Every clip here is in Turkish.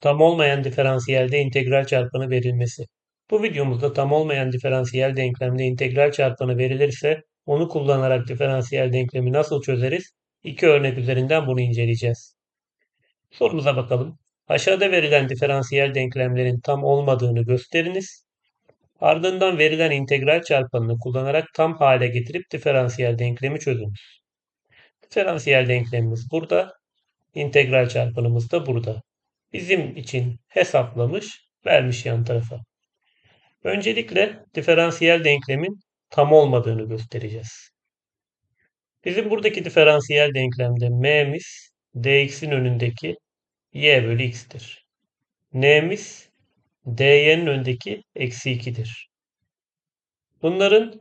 tam olmayan diferansiyelde integral çarpanı verilmesi. Bu videomuzda tam olmayan diferansiyel denklemde integral çarpanı verilirse onu kullanarak diferansiyel denklemi nasıl çözeriz? İki örnek üzerinden bunu inceleyeceğiz. Sorumuza bakalım. Aşağıda verilen diferansiyel denklemlerin tam olmadığını gösteriniz. Ardından verilen integral çarpanını kullanarak tam hale getirip diferansiyel denklemi çözünüz. Diferansiyel denklemimiz burada. İntegral çarpanımız da burada. Bizim için hesaplamış, vermiş yan tarafa. Öncelikle diferansiyel denklemin tam olmadığını göstereceğiz. Bizim buradaki diferansiyel denklemde m'miz dx'in önündeki y bölü x'tir. n'miz dy'nin önündeki eksi 2'dir. Bunların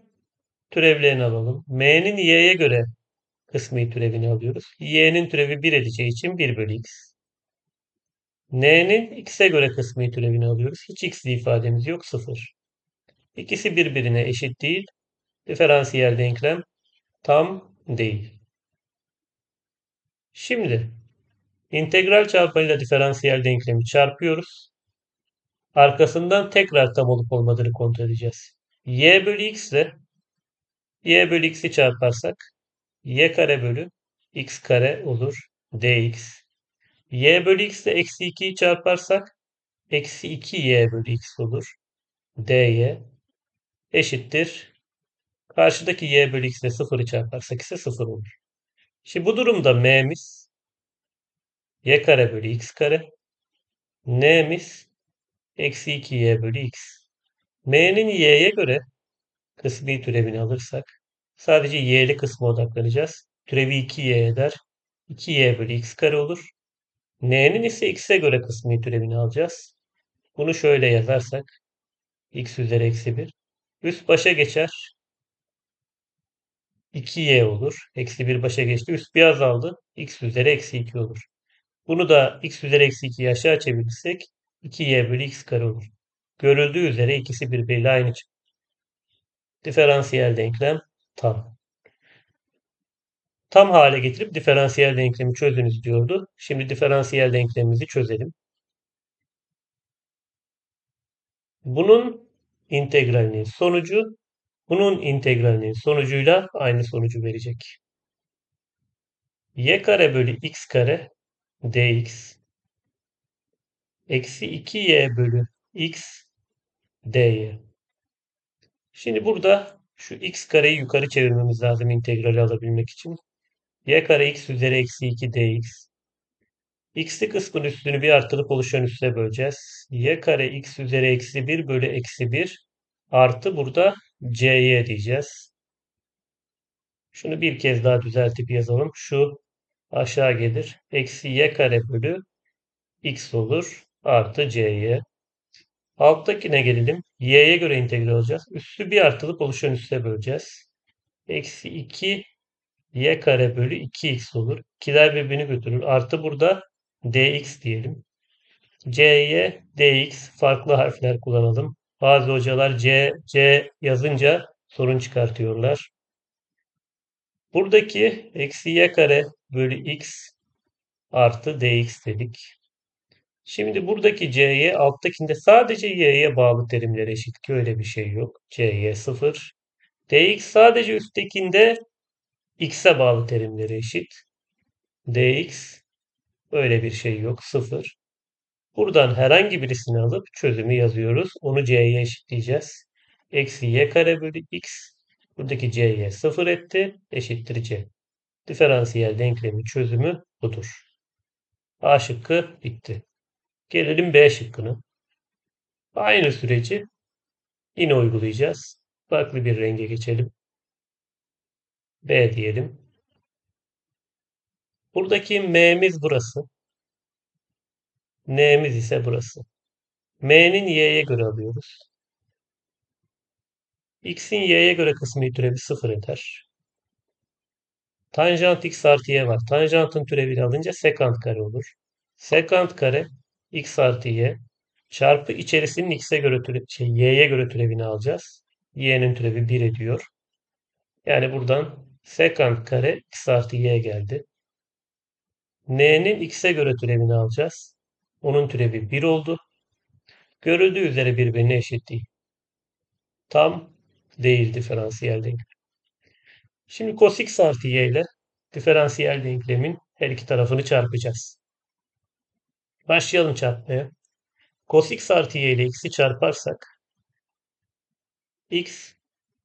türevlerini alalım. m'nin y'ye göre kısmi türevini alıyoruz. y'nin türevi 1 edeceği için 1 bölü x. n'nin x'e göre kısmi türevini alıyoruz. Hiç x'li ifademiz yok 0. İkisi birbirine eşit değil. Diferansiyel denklem tam değil. Şimdi integral çarpanıyla diferansiyel denklemi çarpıyoruz. Arkasından tekrar tam olup olmadığını kontrol edeceğiz. y bölü x ile y bölü x'i çarparsak y kare bölü x kare olur dx. Y bölü x ile eksi 2'yi çarparsak eksi 2y bölü x olur dy eşittir. Karşıdaki y bölü x ile 0'ı çarparsak ise 0 olur. Şimdi bu durumda m'miz y kare bölü x kare n'miz eksi 2y bölü x. m'nin y'ye göre kısmi türevini alırsak sadece y'li kısmı odaklanacağız. Türevi 2y eder. 2y bölü x kare olur. N'nin ise x'e göre kısmi türevini alacağız. Bunu şöyle yazarsak x üzeri eksi 1. Üst başa geçer. 2y olur. Eksi 1 başa geçti. Üst bir azaldı. x üzeri eksi 2 olur. Bunu da x üzeri eksi 2'yi aşağı çevirirsek 2y bölü x kare olur. Görüldüğü üzere ikisi birbiriyle aynı çıktı. Diferansiyel denklem tam. Tam hale getirip diferansiyel denklemi çözünüz diyordu. Şimdi diferansiyel denklemimizi çözelim. Bunun integralinin sonucu bunun integralinin sonucuyla aynı sonucu verecek. y kare bölü x kare dx eksi 2y bölü x dy. Şimdi burada şu x kareyi yukarı çevirmemiz lazım integrali alabilmek için. Y kare x üzeri eksi 2 dx. x'li kısmın üstünü bir artılıp oluşan üste böleceğiz. y kare x üzeri eksi 1 bölü eksi 1 artı burada cy diyeceğiz. Şunu bir kez daha düzeltip yazalım. Şu aşağı gelir. Eksi y kare bölü x olur. Artı cy. Alttakine gelelim. y'ye göre integral alacağız. Üssü bir artılıp oluşan üste böleceğiz. Eksi 2 y kare bölü 2x olur. İkiler birbirini götürür. Artı burada dx diyelim. c'ye dx farklı harfler kullanalım. Bazı hocalar c, c yazınca sorun çıkartıyorlar. Buradaki eksi y kare bölü x artı dx dedik. Şimdi buradaki c'ye alttakinde sadece y'ye bağlı terimlere eşit ki öyle bir şey yok. c'ye 0. dx sadece üsttekinde x'e bağlı terimlere eşit. dx öyle bir şey yok. 0. Buradan herhangi birisini alıp çözümü yazıyoruz. Onu c'ye eşitleyeceğiz. Eksi y kare bölü x. Buradaki c'ye 0 etti. Eşittir c. Diferansiyel denklemin çözümü budur. A şıkkı bitti. Gelelim B şıkkına. Aynı süreci yine uygulayacağız. Farklı bir renge geçelim. B diyelim. Buradaki M'miz burası. N'miz ise burası. M'nin Y'ye göre alıyoruz. X'in Y'ye göre kısmi türevi 0 eder. Tanjant X artı Y var. Tanjantın türevini alınca sekant kare olur. Sekant kare X artı Y çarpı içerisinin X'e göre türe, şey, Y'ye göre türevini alacağız. Y'nin türevi 1 ediyor. Yani buradan sekant kare X artı Y geldi. N'nin X'e göre türevini alacağız. Onun türevi 1 oldu. Görüldüğü üzere birbirine eşit değil. Tam değil diferansiyel denklem. Şimdi cos x artı y ile diferansiyel denklemin her iki tarafını çarpacağız. Başlayalım çarpmaya. Cos x artı y ile x'i çarparsak x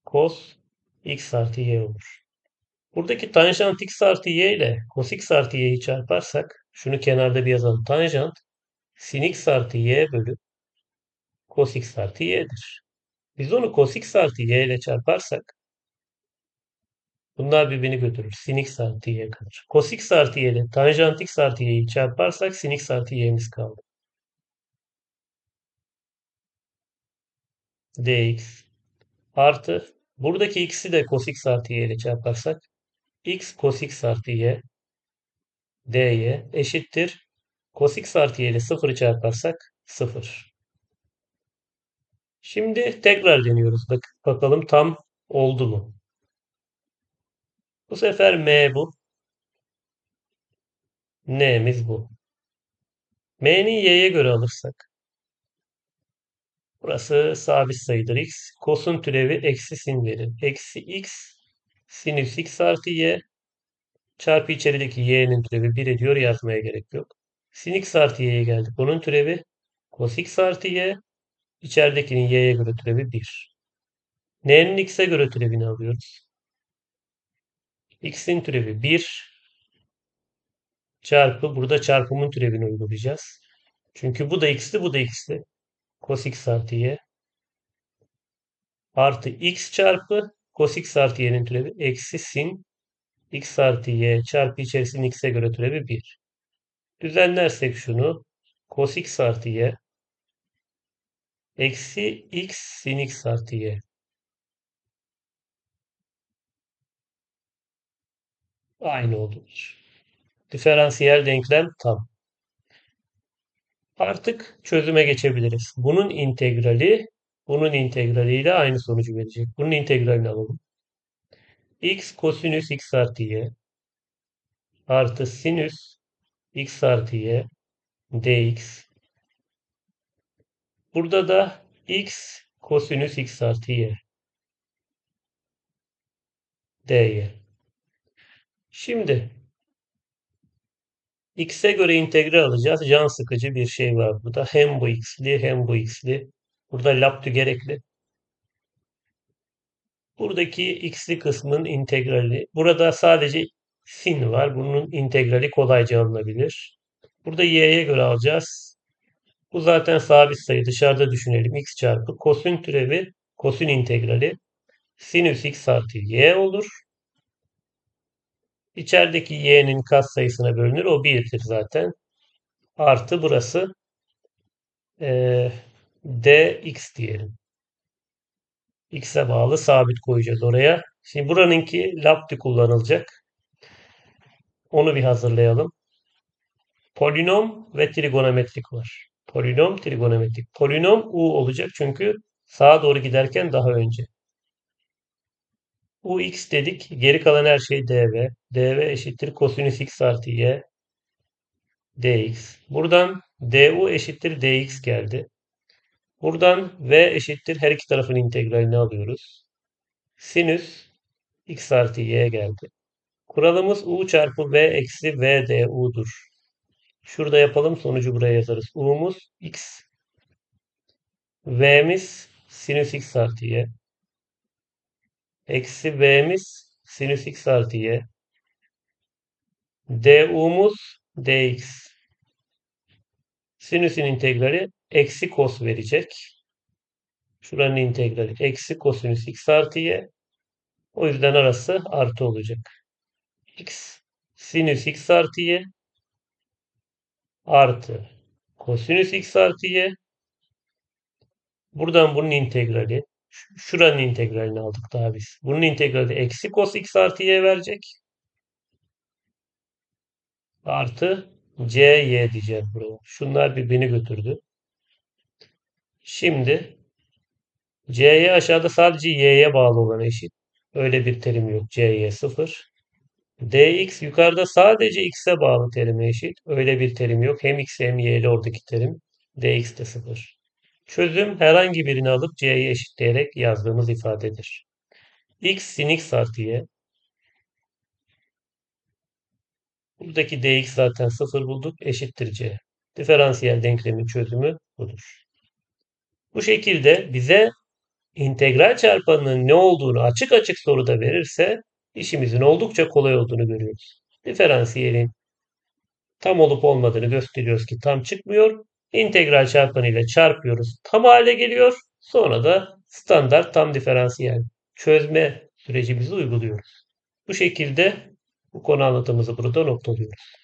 cos x artı y olur. Buradaki tanjant x artı y ile cos x artı y'yi çarparsak şunu kenarda bir yazalım. Tanjant sin x artı y bölü cos x artı y'dir. Biz onu cos x artı y ile çarparsak bunlar birbirini götürür. Sin x artı y kalır. Cos x artı y ile tanjant x artı y'yi çarparsak sin x artı y'miz kaldı. dx artı buradaki x'i de cos x artı y ile çarparsak x cos x artı y dy eşittir. Cos x artı y ile 0'ı çarparsak 0. Şimdi tekrar deniyoruz. Bak, bakalım tam oldu mu? Bu sefer m bu. n'miz bu. m'nin y'ye göre alırsak burası sabit sayıdır x. Cos'un türevi eksi sin verir. Eksi x sinüs x artı y çarpı içerideki y'nin türevi 1 ediyor yazmaya gerek yok. Sin x artı y'ye geldik. Bunun türevi cos x artı y içeridekinin y'ye göre türevi 1. N'nin x'e göre türevini alıyoruz. x'in türevi 1 çarpı burada çarpımın türevini uygulayacağız. Çünkü bu da x'ti bu da x'ti. Cos x artı y artı x çarpı cos x artı y'nin türevi eksi sin x artı y çarpı içerisinin x'e göre türevi 1. Düzenlersek şunu cos x artı y eksi x sin x artı y aynı olur. Diferansiyel denklem tam. Artık çözüme geçebiliriz. Bunun integrali bunun integraliyle aynı sonucu verecek. Bunun integralini alalım. x kosinüs x artı y artı sinüs x artı y dx. Burada da x kosinüs x artı y dy. Şimdi x'e göre integral alacağız. Can sıkıcı bir şey var burada. Hem bu x'li hem bu x'li. Burada laptü gerekli. Buradaki x'li kısmın integrali. Burada sadece sin var. Bunun integrali kolayca alınabilir. Burada y'ye göre alacağız. Bu zaten sabit sayı. Dışarıda düşünelim. x çarpı kosin türevi kosin integrali sinüs x artı y olur. İçerideki y'nin sayısına bölünür. O 1'dir zaten. Artı burası e, dx diyelim. x'e bağlı sabit koyacağız oraya. Şimdi buranınki lapti kullanılacak. Onu bir hazırlayalım. Polinom ve trigonometrik var. Polinom, trigonometrik. Polinom u olacak çünkü sağa doğru giderken daha önce. ux dedik. Geri kalan her şey dv. dv eşittir kosinüs x artı y dx. Buradan du eşittir dx geldi. Buradan v eşittir her iki tarafın integralini alıyoruz. Sinüs x artı y geldi. Kuralımız u çarpı v eksi v du'dur. Şurada yapalım sonucu buraya yazarız. u'muz x. v'miz sinüs x artı y. Eksi v'miz sinüs x artı y. du'muz dx. Sinüsün integrali eksi kos verecek. Şuranın integrali eksi kosinüs x artı y. O yüzden arası artı olacak. x sinüs x artı y artı kosinüs x artı y. Buradan bunun integrali şuranın integralini aldık daha biz. Bunun integrali eksi cos x artı y verecek. Artı c y diyeceğiz buraya. Şunlar birbirini götürdü. Şimdi c'ye aşağıda sadece y'ye bağlı olan eşit. Öyle bir terim yok. c'ye 0. dx yukarıda sadece x'e bağlı terime eşit. Öyle bir terim yok. Hem x hem y'li oradaki terim. dx de 0. Çözüm herhangi birini alıp c'ye eşitleyerek yazdığımız ifadedir. x sin x artı y. Buradaki dx zaten 0 bulduk. Eşittir c. Diferansiyel denklemin çözümü budur. Bu şekilde bize integral çarpanının ne olduğunu açık açık soruda verirse işimizin oldukça kolay olduğunu görüyoruz. Diferansiyelin tam olup olmadığını gösteriyoruz ki tam çıkmıyor. İntegral çarpanı ile çarpıyoruz. Tam hale geliyor. Sonra da standart tam diferansiyel çözme sürecimizi uyguluyoruz. Bu şekilde bu konu anlatımımızı burada noktalıyoruz.